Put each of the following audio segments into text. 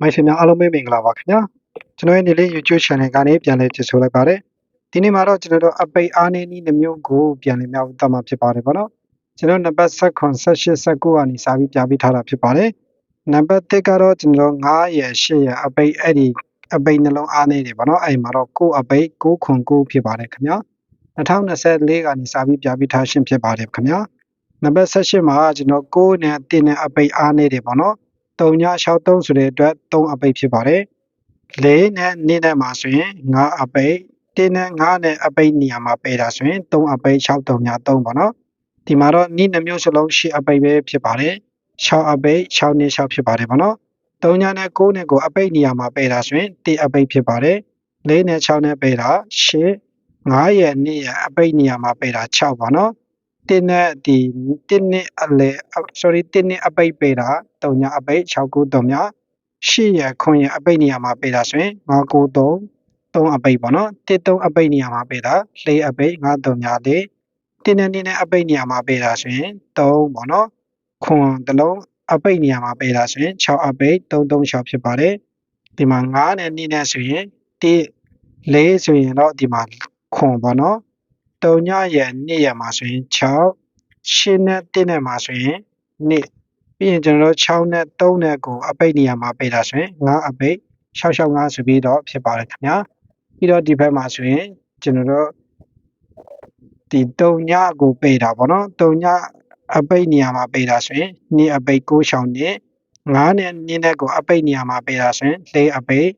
မိုက်ရှင်များအားလုံးပဲမင်္ဂလာပါခင်ဗျာကျွန်တော်ရဲ့နေလေး YouTube channel ကနေပြန်လည်ကြည့်ဆိုလိုက်ပါတယ်ဒီနေ့မှာတော့ကျွန်တော်တို့အပိတ်အားနေနည်းနှမျိုးကိုပြန်လည်မြောက်သမှာဖြစ်ပါတယ်ဗောနော်ကျွန်တော်နံပါတ်7 18 19ကနေစာပြီးပြပေးထားတာဖြစ်ပါတယ်နံပါတ်1ကတော့ကျွန်တော်9ရယ်10ရယ်အပိတ်အဲ့ဒီအပိတ်နှလုံးအားနေတယ်ဗောနော်အဲ့မှာတော့ကိုအပိတ်6ခွန်9ဖြစ်ပါတယ်ခင်ဗျာ2024ကနေစာပြီးပြပေးထားရှင်းဖြစ်ပါတယ်ခင်ဗျာနံပါတ်18မှာကျွန်တော်9နဲ့1နဲ့အပိတ်အားနေတယ်ဗောနော် 3ည63ဆိုတဲ့အတွက်3အပိတ်ဖြစ်ပါတယ်4နဲ့2နဲ့မှာဆိုရင်5အပိတ်1နဲ့5နဲ့အပိတ်နေရာမှာပယ်တာဆိုရင်3အပိတ်6 3ည3ပေါ့နော်ဒီမှာတော့နိနှမျိုးစလုံး8အပိတ်ပဲဖြစ်ပါတယ်6အပိတ်6နဲ့6ဖြစ်ပါတယ်ပေါ့နော်3ညနဲ့9နဲ့ကိုအပိတ်နေရာမှာပယ်တာဆိုရင်1အပိတ်ဖြစ်ပါတယ်4နဲ့6နဲ့ပယ်တာ8 9ရဲ့2ရဲ့အပိတ်နေရာမှာပယ်တာ6ပါနော် တင်းနဲ့ဒီတင်းနဲ့အလေ sorry တင်းနဲ့အပိတ်ပေတာ3ညအပိတ်6ခု3ည8ရခွန်ရအပိတ်နေရာမှာပေတာဆိုရင်9ခု3 3အပိတ်ပေါ့နော်1 3အပိတ်နေရာမှာပေတာ4အပိတ်9 3ည4တင်းနဲ့တင်းနဲ့အပိတ်နေရာမှာပေတာဆိုရင်3ပေါ့နော်ခွန်တလုံးအပိတ်နေရာမှာပေတာဆိုရင်6အပိတ်3 3 6ဖြစ်ပါတယ်ဒီမှာ9နဲ့2နဲ့ဆိုရင်1 4ဆိုရင်တော့ဒီမှာခွန်ပေါ့နော် ၃ညရယ်2ရယ်မှာဆိုရင်6 8နဲ့1နဲ့မှာဆိုရင်2ပြီးရင်ကျွန်တော်တို့6နဲ့3နဲ့ကိုအပိတ်နေရာမှာပေးတာဆိုရင်9အပိတ်665ဆိုပြီးတော့ဖြစ်ပါတယ်ခင်ဗျာပြီးတော့ဒီဘက်မှာဆိုရင်ကျွန်တော်တို့ဒီ၃ညကိုပေးတာပေါ့နော်၃ညအပိတ်နေရာမှာပေးတာဆိုရင်2အပိတ်6ရှောင်းနဲ့9နဲ့2နဲ့ကိုအပိတ်နေရာမှာပေးတာဆိုရင်4အပိတ်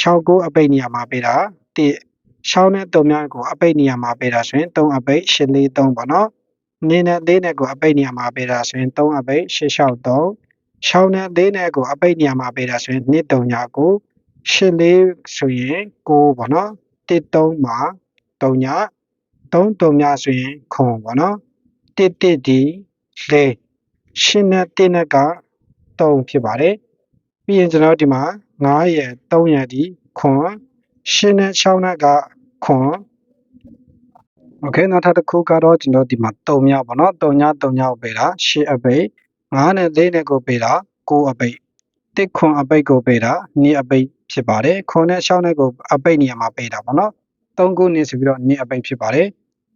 6 9အပိတ်နေရာမှာပေးတာ1 ရှောင်းတဲ့တုံများကိုအပိတ်နေရာမှာပေးတာဆိုရင်3အပိတ်8 4 3ပေါ့နော်နေနဲ့လေးနဲ့ကိုအပိတ်နေရာမှာပေးတာဆိုရင်3အပိတ်8 6 3ရှောင်းနဲ့လေးနဲ့ကိုအပိတ်နေရာမှာပေးတာဆိုရင်2 3ညာကို8 4ဆိုရင်6ပေါ့နော်1 3မှာ3ညာ3 3ညာဆိုရင်ခုံပေါ့နော်1 1ဒီလေရှင်းနဲ့1နဲ့က3ဖြစ်ပါတယ်ပြီးရင်ကျွန်တော်ဒီမှာ9ရယ်3ရယ်ဒီခွန် ရှင်းနဲ့6နဲ့ကခွန်โอเคနောက်ထပ်တစ်ခုကတော့ကျွန်တော်ဒီမှာ3ညပေါ့နော်3ည3ညကိုပေးတာ8အပိတ်9နဲ့4နဲ့ကိုပေးတာ9အပိတ်တစ်ခွန်အပိတ်ကိုပေးတာ2အပိတ်ဖြစ်ပါတယ်ခွန်နဲ့6နဲ့ကိုအပိတ်နေရာမှာပေးတာပေါ့နော်3ခုနေဆိုပြီးတော့2အပိတ်ဖြစ်ပါတယ်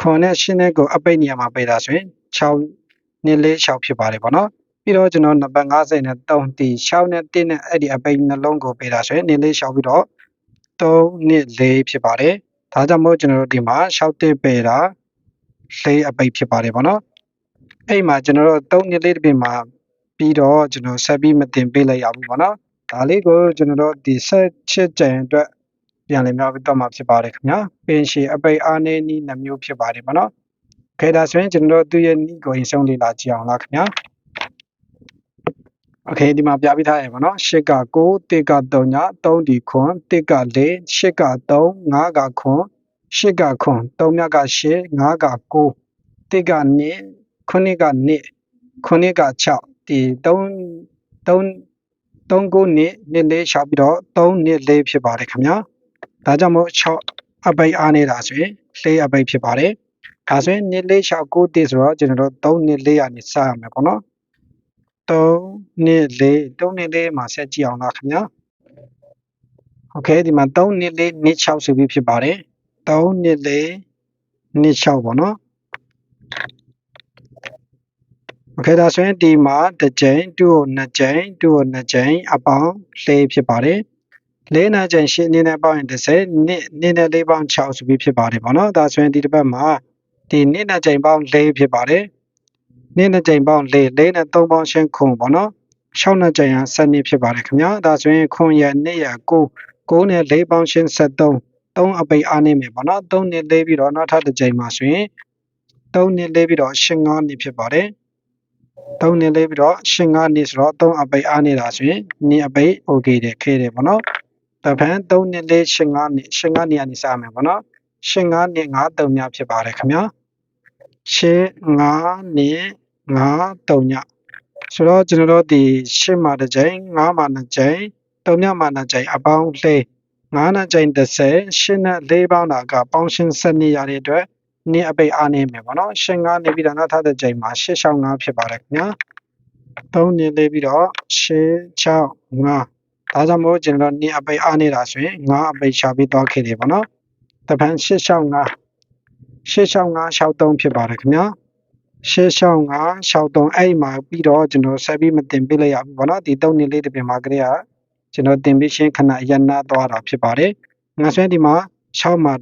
ခွန်နဲ့8နဲ့ကိုအပိတ်နေရာမှာပေးတာဆိုရင်6နှစ်လေး6ဖြစ်ပါတယ်ပေါ့နော်ပြီးတော့ကျွန်တော်နံပါတ်50နဲ့3တီ6နဲ့1နဲ့အဲ့ဒီအပိတ်နှလုံးကိုပေးတာဆိုရင်နှစ်လေး6ပြီးတော့ 3နှစ်4ဖြစ်ပါတယ်။ဒါကြောင့်မို့ကျွန်တော်တို့ဒီမှာ6တစ်ပေတာ4အပိတ်ဖြစ်ပါတယ်ဗောနော်။အဲ့မှာကျွန်တော်တို့3နှစ်4တစ်ပေမှာပြီးတော့ကျွန်တော်ဆက်ပြီးမတင်ပေးလိုက်ရဘူးဗောနော်။ဒါလေးကိုကျွန်တော်တို့ဒီဆက်ချစ်ကြံအတွက်ပြန်လည်များပြီးတော့မှာဖြစ်ပါတယ်ခင်ဗျာ။ပင်ရှည်အပိတ်အားနေနည်းနှမျိုးဖြစ်ပါတယ်ဗောနော်။ခဲဒါဆိုရင်ကျွန်တော်တို့သူ့ရဲ့နီးကိုရင်ဆုံးလေးလာကြည့်အောင်လားခင်ဗျာ။ โอเคဒီမှာပြပေးထားရပါတော့8က9 1က3ည3ဒီခွန်1က4 8က3 5ကခွန်8ကခွန်3မြက8 5က9 1က2 9က2 9က6ဒီ3 3 3ကိုနှစ်နှစ်လေးရှောက်ပြီးတော့3နှစ်လေးဖြစ်ပါတယ်ခင်ဗျာဒါကြောင့်မို့6အပိတ်အားနေတာဆိုရင်4အပိတ်ဖြစ်ပါတယ်ဒါဆိုရင်နှစ်လေးရှောက်9တည်ဆိုတော့ကျွန်တော်တို့3နှစ်လေးကနေစရမယ်ပေါ့နော် 3နှစ်4 3နှစ်4မှာဆက်ကြည့်အောင်လားခင်ဗျာโอเคဒီမှာ3နှစ်4နှစ်6ဆိုပြီးဖြစ်ပါတယ်3နှစ်4နှစ်6ပေါ့နော်โอเคဒါဆိုရင်ဒီမှာတစ်ကြိမ်2ကို2ကြိမ်2ကို2ကြိမ်အပေါင်း4ဖြစ်ပါတယ်လေးနာကြိမ်ရှင်းနေနဲ့ပေါင်းရင်30နှစ်နှစ်နဲ့4ပေါင်း6ဆိုပြီးဖြစ်ပါတယ်ပေါ့နော်ဒါဆိုရင်ဒီတစ်ပတ်မှာဒီနှစ်နဲ့ကြိမ်ပေါင်း4ဖြစ်ပါတယ် နေ့နဲ့ကြိမ်ပေါင်း၄၄နဲ့3ပေါင်းရှင်းခွန်ပေါ့နော်6နဲ့ကြိမ်ဟာ7နှစ်ဖြစ်ပါတယ်ခင်ဗျာဒါဆိုရင်ခွန်ရနေ့ရ9 9နဲ့4ပေါင်းရှင်း73 3အပိတ်အားနေမယ်ပေါ့နော်3နှစ်လေးပြီးတော့နောက်ထပ်တစ်ကြိမ်မှာဆိုရင်3နှစ်လေးပြီးတော့ရှင်း9နှစ်ဖြစ်ပါတယ်3နှစ်လေးပြီးတော့ရှင်း9နှစ်ဆိုတော့3အပိတ်အားနေတာဆိုရင်2အပိတ် okay တယ်ခဲတယ်ပေါ့နော်တဖန်3နှစ်လေးရှင်း9နှစ်ရှင်း9နှစ်ကနေစမယ်ပေါ့နော်ရှင်း9နှစ်9 3များဖြစ်ပါတယ်ခင်ဗျာရှင်း9နှစ် 9 3ညဆိုတော့ကျွန်တော်တို့ဒီ8မှာတစ်ကြိမ်9မှာ2ကြိမ်3ညမှာ2ကြိမ်အပေါင်းလေး9နဲ့ကြိမ်30 8နဲ့4ပေါင်းတာကပေါင်းရှင်း7နေရတဲ့အတွက်နေ့အပိတ်အားနေမယ်ပေါ့နော်ရှင်း9နေပြီးတော့နောက်ထပ်တစ်ကြိမ်မှာ8 6 5ဖြစ်ပါတယ်ခင်ဗျာ3နေလေးပြီးတော့6 6 5ဒါဒါကြောင့်မို့ကျွန်တော်တို့2အပိတ်အားနေတာဆိုရင်9အပိတ်ရှာပြီးသွားခဲ့တယ်ပေါ့နော်တပန်း865 865 63ဖြစ်ပါတယ်ခင်ဗျာ 865 63အဲ့မှာပြီးတော့ကျွန်တော်ဆက်ပြီးမတင်ပြလိုက်ရဘူးပေါ့နော်ဒီ3နှစ်လေးတစ်ပြင်မှာကလေးကကျွန်တော်တင်ပြရှင်းခဏရနာသွားတာဖြစ်ပါတယ်ငါဆွဲဒီမှာ6မှာ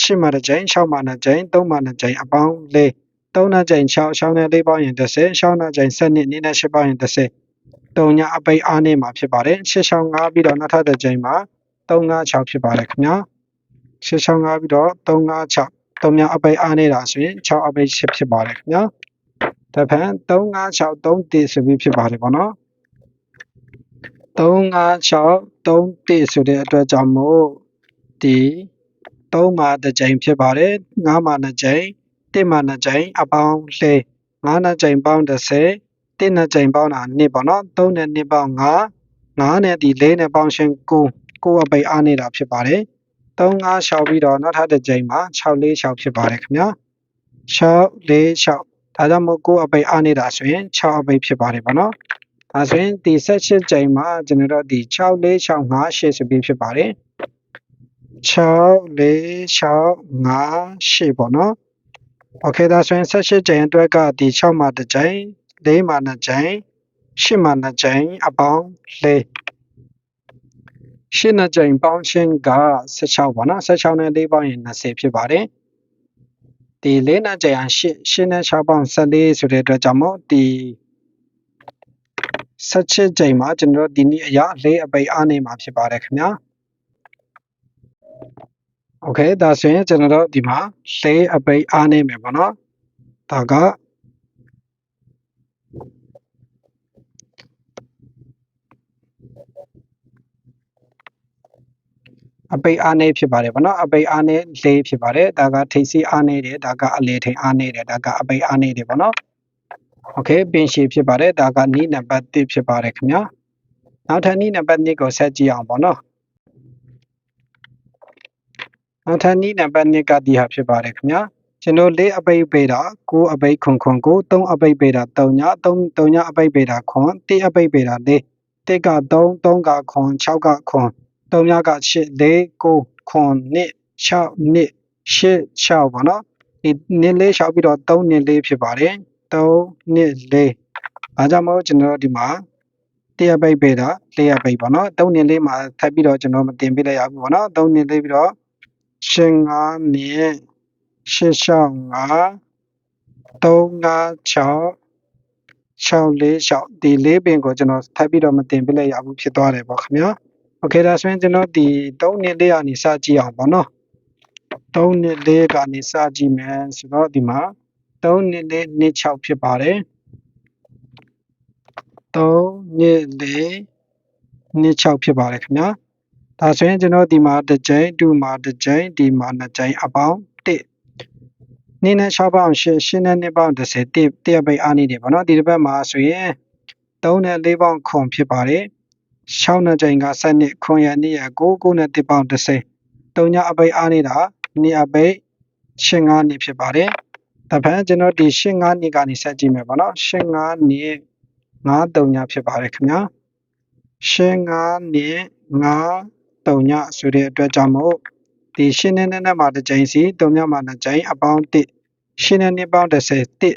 8မှာတစ်ကြိမ်6မှာ2ကြိမ်3မှာ2ကြိမ်အပေါင်းလေး3နဲ့ကြိမ်6 6နဲ့4ပေါင်းရင်30 6နဲ့ကြိမ်7နှစ်2နဲ့8ပေါင်းရင်30တုံညာအပိတ်အားနေမှာဖြစ်ပါတယ်665ပြီးတော့နောက်ထပ်တစ်ကြိမ်မှာ356ဖြစ်ပါတယ်ခင်ဗျာ665ပြီးတော့356 3မြောက်အပိတ်အားနေတာဆိုရင်6အပိတ်8ဖြစ်ပါတယ်ခင်ဗျာ တဖန်356 3တိဆိုပြီးဖြစ်ပါတယ်ပေါ့နော်356 3တိဆိုတဲ့အတွက်ကြောင့်မို့ဒီ3မှာတစ်ကြိမ်ဖြစ်ပါတယ်5မှာ2ကြိမ်1မှာ2ကြိမ်အပေါင်း၄5နဲ့ကြိမ်ပေါင်း30 1နဲ့ကြိမ်ပေါင်းတာ2ပေါ့နော်3နဲ့2ပေါင်း5 5နဲ့ဒီ4နဲ့ပေါင်းရှင်9 9အပိတ်အားနေတာဖြစ်ပါတယ်3 5 6ပြီးတော့နောက်ထပ်တစ်ကြိမ်မှာ6 4 6ဖြစ်ပါတယ်ခင်ဗျာ6 4 6 ဒါကြောင့်မို့9အပိတ်အားနေတာဆိုရင်6အပိတ်ဖြစ်ပါတယ်ပေါ့နော်ဒါဆိုရင်ဒီ18ကြိမ်မှာကျွန်တော်တို့ဒီ6 4 6 5 8ဆိုပြီးဖြစ်ပါတယ်6 4 6 5 8ပေါ့နော်โอเคဒါဆိုရင်18ကြိမ်အတွက်ကဒီ6မှာတစ်ကြိမ်4မှာ2ကြိမ်8မှာ2ကြိမ်အပေါင်း4ရှင်းနှစ်ကြိမ်ပေါင်းရှင်းက16ပါနော်16နဲ့4ပေါင်းရင်20ဖြစ်ပါတယ် ဒီ4နှစ်ကြိမ်ဟာ8 8နဲ့6ပေါင်း14ဆိုတဲ့အတွက်ကြောင့်မို့ဒီ16ကြိမ်မှာကျွန်တော်တို့ဒီနေ့အရာ4အပိတ်အားနေမှာဖြစ်ပါတယ်ခင်ဗျာโอเคဒါဆိုရင်ကျွန်တော်တို့ဒီမှာ4အပိတ်အားနေမယ်ပေါ့နော်ဒါက အပိတ်အားနေဖြစ်ပါတယ်ဗောနော်အပိတ်အားနေလေးဖြစ်ပါတယ်ဒါကထိပ်စီးအားနေတယ်ဒါကအလေထိန်အားနေတယ်ဒါကအပိတ်အားနေတယ်ဗောနော်โอเคပင်ရှည်ဖြစ်ပါတယ်ဒါကနီးနံပါတ်1ဖြစ်ပါတယ်ခင်ဗျာနောက်ထပ်နီးနံပါတ်2ကိုဆက်ကြည့်အောင်ဗောနော်နောက်ထပ်နီးနံပါတ်2ကဒီဟာဖြစ်ပါတယ်ခင်ဗျာကျွန်တော်၄အပိတ်ပေးတာ9အပိတ်ခွန်ခွန်ကို3အပိတ်ပေးတာ3ည3 3ညအပိတ်ပေးတာခွန်1အပိတ်ပေးတာ4 1က3 3ကခွန်6ကခွန် သုံးများက8 4 9 9 6နှစ်8 6ပေါ့နော်ဒီနှစ်လေးလျှောက်ပြီးတော့3နှစ်လေးဖြစ်ပါတယ်3နှစ်လေးအားကြောင့်မို့ကျွန်တော်ဒီမှာတရားပိတ်ပေးတာတရားပိတ်ပေါ့နော်3နှစ်လေးမှာထပ်ပြီးတော့ကျွန်တော်မတင်ပြလိုက်ရဘူးပေါ့နော်3နှစ်လေးပြီးတော့ရှင်5နှစ်8 6 5 3 5 6 6လေး6ဒီလေးပင်ကိုကျွန်တော်ထပ်ပြီးတော့မတင်ပြလိုက်ရဘူးဖြစ်သွားတယ်ပေါ့ခင်ဗျာ โอเคဒါဆိုရင်ကျွန်တော်ဒီ3နှစ်လေးကနေစကြည့်အောင်ပေါ့နော်3နှစ်လေးကနေစကြည့်မယ်ဆိုတော့ဒီမှာ3နှစ်လေးနှစ်6ဖြစ်ပါတယ်3နှစ်လေးနှစ်6ဖြစ်ပါတယ်ခင်ဗျာဒါဆိုရင်ကျွန်တော်ဒီမှာတစ်ကြိမ်2မှာတစ်ကြိမ်ဒီမှာ2ကြိမ်အပေါင်း1နင်းနဲ့6ပေါင်း8 8နဲ့2ပေါင်း10 1 1ပိတ်အားနေတယ်ပေါ့နော်ဒီတစ်ပတ်မှာဆိုရင်3နဲ့4ပေါင်းခွန်ဖြစ်ပါတယ် 6နှစ်ကြိမ်က7နှစ်ခွန်ရနှစ်ရ9 9နဲ့1ပေါင်30တုံညအပိတ်အားနေတာနှစ်အပိတ်ရှင်း9နှစ်ဖြစ်ပါတယ်တပန်းကျွန်တော်ဒီရှင်း9နှစ်ကနေဆက်ကြည့်မယ်ပေါ့နော်ရှင်း9နှစ်9တုံညဖြစ်ပါတယ်ခင်ဗျာရှင်း9နှစ်9တုံညဆိုတဲ့အတွက်ကြောင့်မို့ဒီရှင်းနဲ့နဲ့မှာတစ်ကြိမ်စီတုံညမှာနှစ်ကြိမ်အပေါင်း1ရှင်းနဲ့နှစ်ပေါင်း30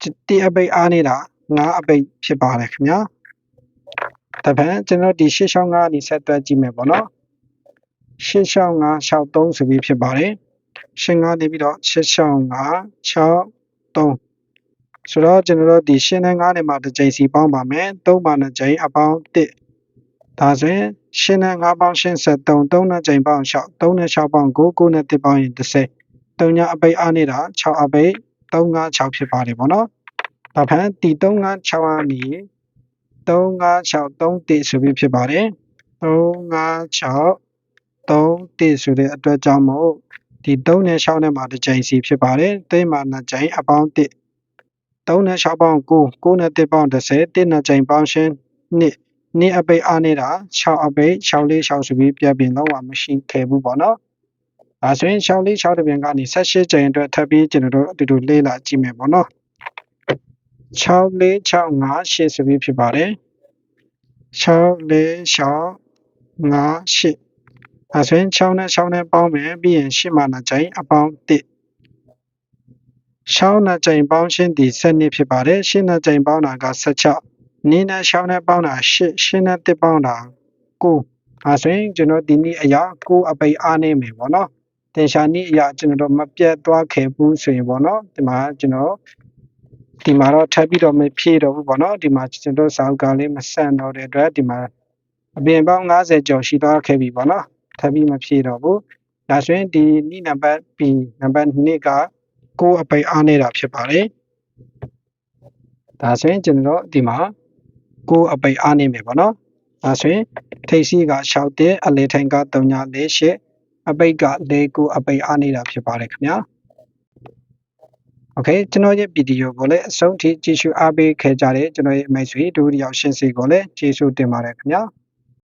1 1အပိတ်အားနေတာ9အပိတ်ဖြစ်ပါတယ်ခင်ဗျာ တပံကျွန်တော်ဒီ665ကနေဆက်သွယ်ကြည့်မယ်ပေါ့နော်665 63ဆိုပြီးဖြစ်ပါတယ်85နေပြီးတော့665 63ဆိုတော့ကျွန်တော်တို့ဒီရှင်းနဲ့9နဲ့မှာတစ်ကြိမ်စီပေါင်းပါမယ်3ပါနဲ့ကြိမ်အပေါင်း1ဒါဆိုရင်ရှင်းနဲ့9ပေါင်းရှင်း73 3နဲ့ကြိမ်ပေါင်း6 3နဲ့6ပေါင်း9 9နဲ့1ပေါင်းရင်30 3ညအပိတ်အားနေတာ6အပိတ်356ဖြစ်ပါတယ်ပေါ့နော်ဒါဖန်ဒီ356ကနေ 3563ဆိုပြီးဖြစ်ပါတယ်3563ဆိုတဲ့အတွက်ကြောင့်မို့ဒီ3နဲ့6နဲ့မှာတစ်ကြိမ်စီဖြစ်ပါတယ်သိမှာ2ကြိမ်အပေါင်း1 3နဲ့6ပေါင်း9 9နဲ့1ပေါင်း30 1နဲ့ကြိမ်ပေါင်းရှင်း2နှစ်အပိတ်အားနေတာ6အပိတ်6လေး6ဆိုပြီးပြပြင်တော့မရှိခဲ့ဘူးပေါ့နော်အဲဆိုရင်6လေး6တပြင်ကနေ18ကြိမ်အတွက်ထပ်ပြီးကျွန်တော်တို့အတူတူလေ့လာကြည့်မယ်ပေါ့နော် 6 4 6 5 8ဆိုပြီးဖြစ်ပါတယ်6 4 6 5 8အဲဆိုရင်6နဲ့6နဲ့ပေါင်းမယ်ပြီးရင်8မှ2ကြိမ်အပေါင်း1 6နဲ့ကြိမ်ပေါင်းရှင်းသည်12ဖြစ်ပါတယ်8နဲ့ကြိမ်ပေါင်းတာက16နင်းနဲ့6နဲ့ပေါင်းတာ8 8နဲ့1ပေါင်းတာ9အဲဆိုရင်ကျွန်တော်ဒီနေ့အရာ9အပိတ်အားနေမယ်ပေါ့နော်တင်ရှာနေ့အရာကျွန်တော်မပြတ်သွားခဲ့ဘူးဆိုရင်ပေါ့နော်ဒီမှာကျွန်တော် ဒီမှာတော့ထပ်ပြီးတော့မဖြည့်တော့ဘူးပေါ့နော်ဒီမှာကျွန်တော်စာအုပ်ကလေးမဆန့်တော့တဲ့အတွက်ဒီမှာအပြင်ပေါင်း90ကျော်ရှိသွားခဲ့ပြီပေါ့နော်ထပ်ပြီးမဖြည့်တော့ဘူးဒါဆိုရင်ဒီနေ့နံပါတ် B နံပါတ်2က9အပိတ်အားနေတာဖြစ်ပါတယ်ဒါဆိုရင်ကျွန်တော်ဒီမှာ9အပိတ်အားနေမယ်ပေါ့နော်ဒါဆိုရင်ထိပ်စီးက6တဲ့အလေထိုင်က348အပိတ်က4 9အပိတ်အားနေတာဖြစ်ပါတယ်ခင်ဗျာ Okay ကျွန်တော်ရဲ့ဗီဒီယိုကိုလည်းအဆုံးထိကြည့်ရှုအားပေးခဲ့ကြတဲ့ကျွန်တော်ရဲ့မိတ်ဆွေတို့ရောက်ရှင်စီကိုလည်းကျေးဇူးတင်ပါတယ်ခင်ဗျာ။